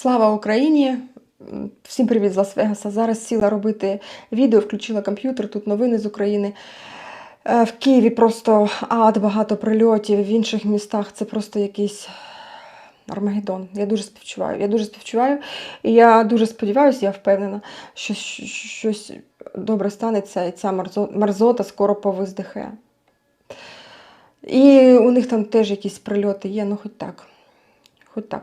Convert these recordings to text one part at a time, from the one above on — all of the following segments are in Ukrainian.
Слава Україні! Всім привіт з Лас-Вегаса. Зараз сіла робити відео, включила комп'ютер, тут новини з України. Е, В Києві просто ад, багато прильотів, в інших містах це просто якийсь Армагеддон. Я дуже співчуваю. Я дуже співчуваю. І я дуже сподіваюся, я впевнена, що щось добре станеться, і ця мерзота скоро повиздихає. І у них там теж якісь прильоти є, ну хоч так. Хоч так.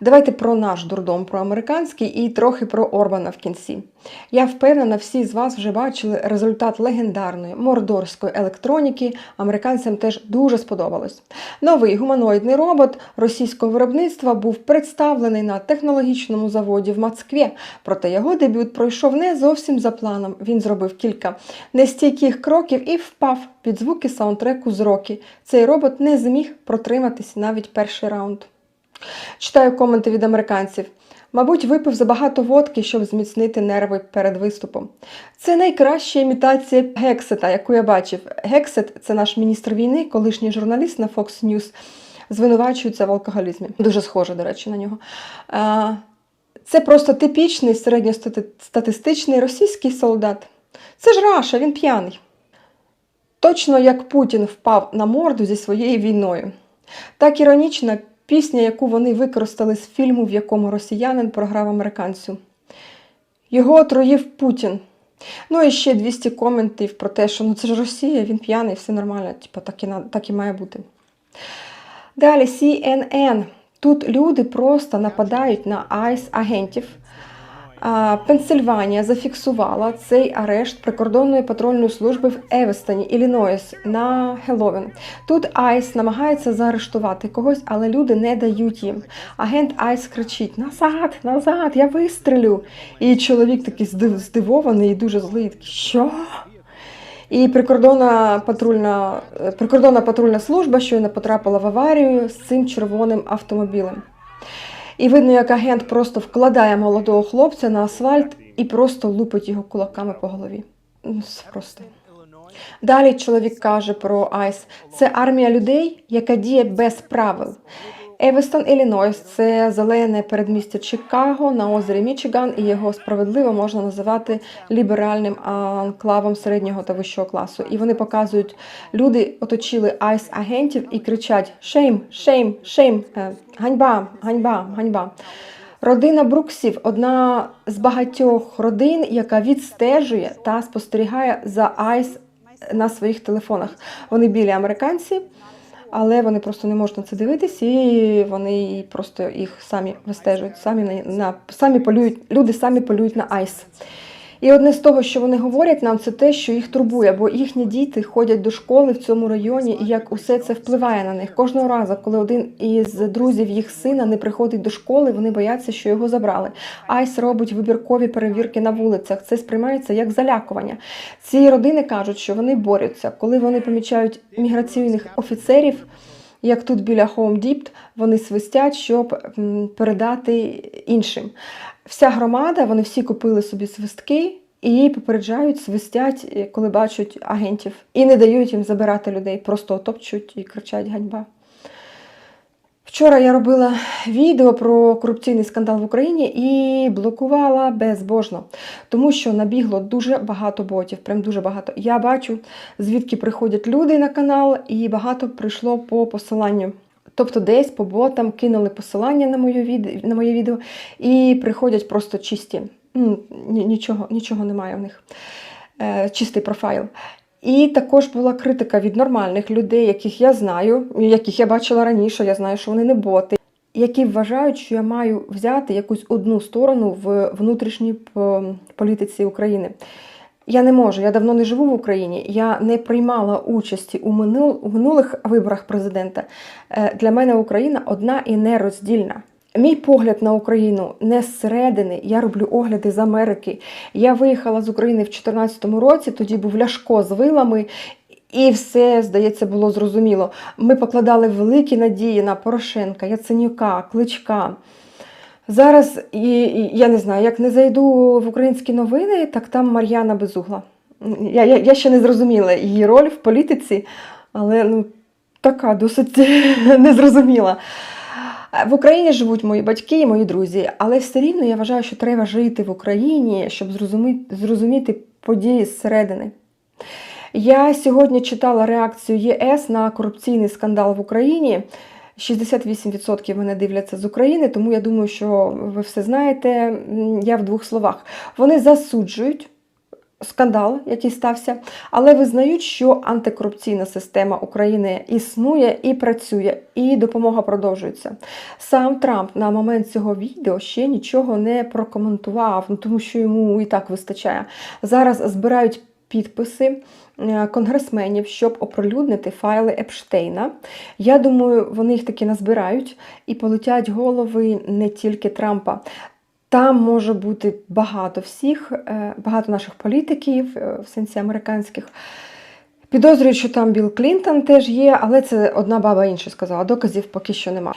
Давайте про наш дурдом, про американський і трохи про Орбана в кінці. Я впевнена, всі з вас вже бачили результат легендарної мордорської електроніки. Американцям теж дуже сподобалось. Новий гуманоїдний робот російського виробництва був представлений на технологічному заводі в Москві. Проте його дебют пройшов не зовсім за планом. Він зробив кілька нестійких кроків і впав під звуки саундтреку з роки. Цей робот не зміг протриматись навіть перший раунд. Читаю коменти від американців. Мабуть, випив забагато водки, щоб зміцнити нерви перед виступом. Це найкраща імітація Гексета, яку я бачив. Гексет це наш міністр війни, колишній журналіст на Fox News, звинувачується в алкоголізмі. Дуже схоже, до речі, на нього. Це просто типічний середньостатистичний російський солдат. Це ж Раша, він п'яний. Точно як Путін впав на морду зі своєю війною. Так іронічна пісня, яку вони використали з фільму, в якому росіянин програв американцю. Його отруїв Путін. Ну і ще 200 коментів про те, що ну це ж Росія, він п'яний, все нормально, типу, так і, так і має бути. Далі CNN. Тут люди просто нападають на айс-агентів. Пенсильванія зафіксувала цей арешт прикордонної патрульної служби в Евестоні, Іллінойс, на Хеллоуін. Тут Айс намагається заарештувати когось, але люди не дають їм. Агент Айс кричить: Назад, назад, я вистрелю. І чоловік такий здивований і дуже злий. Такий, що? І прикордонна патрульна, е, прикордонна патрульна служба щойно потрапила в аварію з цим червоним автомобілем. І видно, як агент просто вкладає молодого хлопця на асфальт і просто лупить його кулаками по голові. Ну, просто. Далі чоловік каже про Айс: це армія людей, яка діє без правил. Евестон, Іллінойс – це зелене передмістя Чикаго на озері Мічиган, і його справедливо можна називати ліберальним анклавом середнього та вищого класу. І вони показують, люди оточили айс-агентів і кричать: Шейм, шейм, шейм, е, ганьба, ганьба, ганьба. Родина Бруксів одна з багатьох родин, яка відстежує та спостерігає за айс на своїх телефонах. Вони білі американці, але вони просто не можуть на це дивитись, і вони просто їх самі вистежують, самі на, на самі полюють, люди самі полюють на айс. І одне з того, що вони говорять нам, це те, що їх турбує, бо їхні діти ходять до школи в цьому районі, і як усе це впливає на них. Кожного разу, коли один із друзів їх сина не приходить до школи, вони бояться, що його забрали. Айс робить вибіркові перевірки на вулицях. Це сприймається як залякування. Ці родини кажуть, що вони борються, коли вони помічають міграційних офіцерів. Як тут біля Home Depot, вони свистять, щоб передати іншим. Вся громада, вони всі купили собі свистки і попереджають, свистять, коли бачать агентів, і не дають їм забирати людей, просто отопчуть і кричать ганьба. Вчора я робила відео про корупційний скандал в Україні і блокувала безбожно, тому що набігло дуже багато ботів, прям дуже багато. Я бачу, звідки приходять люди на канал, і багато прийшло по посиланню. Тобто десь по ботам кинули посилання на моє відео, на моє відео і приходять просто чисті. Нічого, нічого немає в них. Е, Чистий профайл. І також була критика від нормальних людей, яких я знаю, яких я бачила раніше, я знаю, що вони не боти, які вважають, що я маю взяти якусь одну сторону в внутрішній політиці України. Я не можу, я давно не живу в Україні. Я не приймала участі у, минул, у минулих виборах президента. Е, Для мене Україна одна і нероздільна. Мій погляд на Україну не зсередини. Я роблю огляди з Америки. Я виїхала з України в 2014 році, тоді був Ляшко з вилами. І все, здається, було зрозуміло. Ми покладали великі надії на Порошенка, Яценюка, Кличка. Зараз і, я не знаю, як не зайду в українські новини, так там Мар'яна Безугла. Я, я, я ще не зрозуміла її роль в політиці, але ну, така досить незрозуміла. В Україні живуть мої батьки і мої друзі, але все рівно я вважаю, що треба жити в Україні, щоб зрозуміти, зрозуміти події зсередини. Я сьогодні читала реакцію ЄС на корупційний скандал в Україні. 68% мене дивляться з України, тому я думаю, що ви все знаєте. Я в двох словах. Вони засуджують скандал, який стався, але визнають, що антикорупційна система України існує і працює, і допомога продовжується. Сам Трамп на момент цього відео ще нічого не прокоментував, тому що йому і так вистачає. Зараз збирають підписи е, конгресменів, щоб оприлюднити файли Епштейна. Я думаю, вони їх таки назбирають і полетять голови не тільки Трампа. Там може бути багато всіх, е, багато наших політиків, е, в сенсі американських. Підозрюють, що там Білл Клінтон теж є, але це одна баба інша сказала. Доказів поки що нема.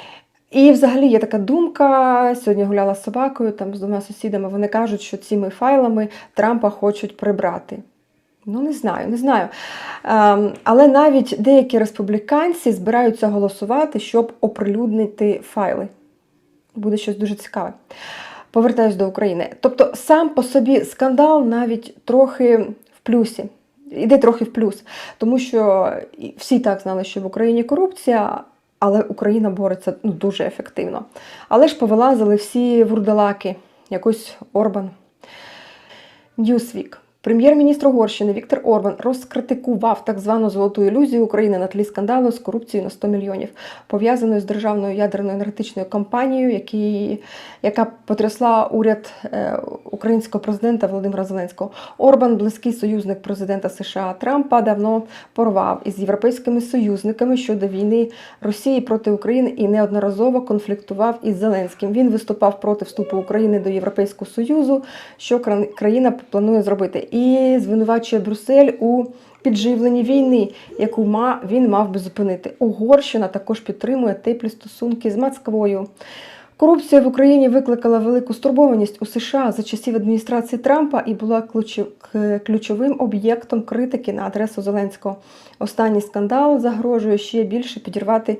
І взагалі є така думка. Сьогодні гуляла з собакою там з двома сусідами. Вони кажуть, що цими файлами Трампа хочуть прибрати. Ну, не знаю, не знаю. Ем, але навіть деякі республіканці збираються голосувати, щоб оприлюднити файли. Буде щось дуже цікаве. Повертаюсь до України. Тобто, сам по собі скандал навіть трохи в плюсі. Іде трохи в плюс, тому що всі так знали, що в Україні корупція, але Україна бореться ну, дуже ефективно. Але ж повилазили всі вурдалаки, якось Орбан. Ньюсвік. Прем'єр-міністр Угорщини Віктор Орбан розкритикував так звану золоту ілюзію України на тлі скандалу з корупцією на 100 мільйонів, пов'язаною з державною ядерною енергетичною компанією, які, яка потрясла уряд е, українського президента Володимира Зеленського. Орбан, близький союзник президента США Трампа, давно порвав із європейськими союзниками щодо війни Росії проти України і неодноразово конфліктував із Зеленським. Він виступав проти вступу України до Європейського Союзу, що країна планує зробити, і звинувачує Брюссель у підживленні війни, яку він мав би зупинити. Угорщина також підтримує теплі стосунки з Москвою. Корупція в Україні викликала велику стурбованість у США за часів адміністрації Трампа і була ключовим об'єктом критики на адресу Зеленського. Останній скандал загрожує ще більше підірвати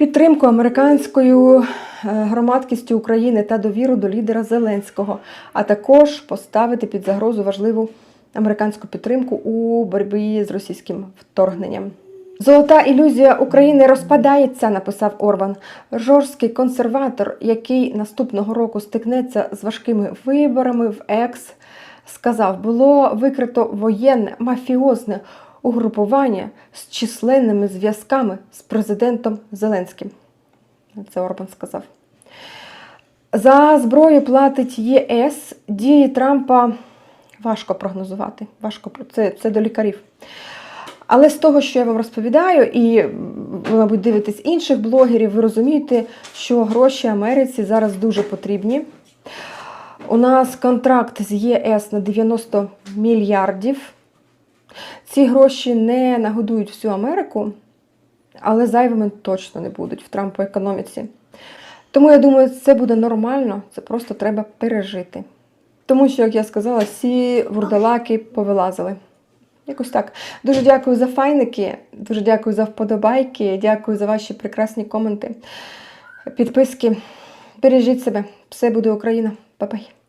підтримку американською е, громадськістю України та довіру до лідера Зеленського, а також поставити під загрозу важливу американську підтримку у боротьбі з російським вторгненням. Золота ілюзія України розпадається, написав Орбан. Жорсткий консерватор, який наступного року стикнеться з важкими виборами в ЕКС, сказав, було викрито воєнне мафіозне угрупування з численними зв'язками з президентом Зеленським. Це Орбан сказав. За зброю платить ЄС. Дії Трампа важко прогнозувати. Важко це, це до лікарів. Але з того, що я вам розповідаю, і ви, мабуть, дивитесь інших блогерів, ви розумієте, що гроші Америці зараз дуже потрібні. У нас контракт з ЄС на 90 мільярдів. Ці гроші не нагодують всю Америку, але зайвими точно не будуть в Трампу економіці. Тому я думаю, це буде нормально, це просто треба пережити. Тому що, як я сказала, всі вурдалаки повилазили. Якось так. Дуже дякую за файники, дуже дякую за вподобайки, дякую за ваші прекрасні коменти, підписки. Бережіть себе, все буде Україна. Па-бай.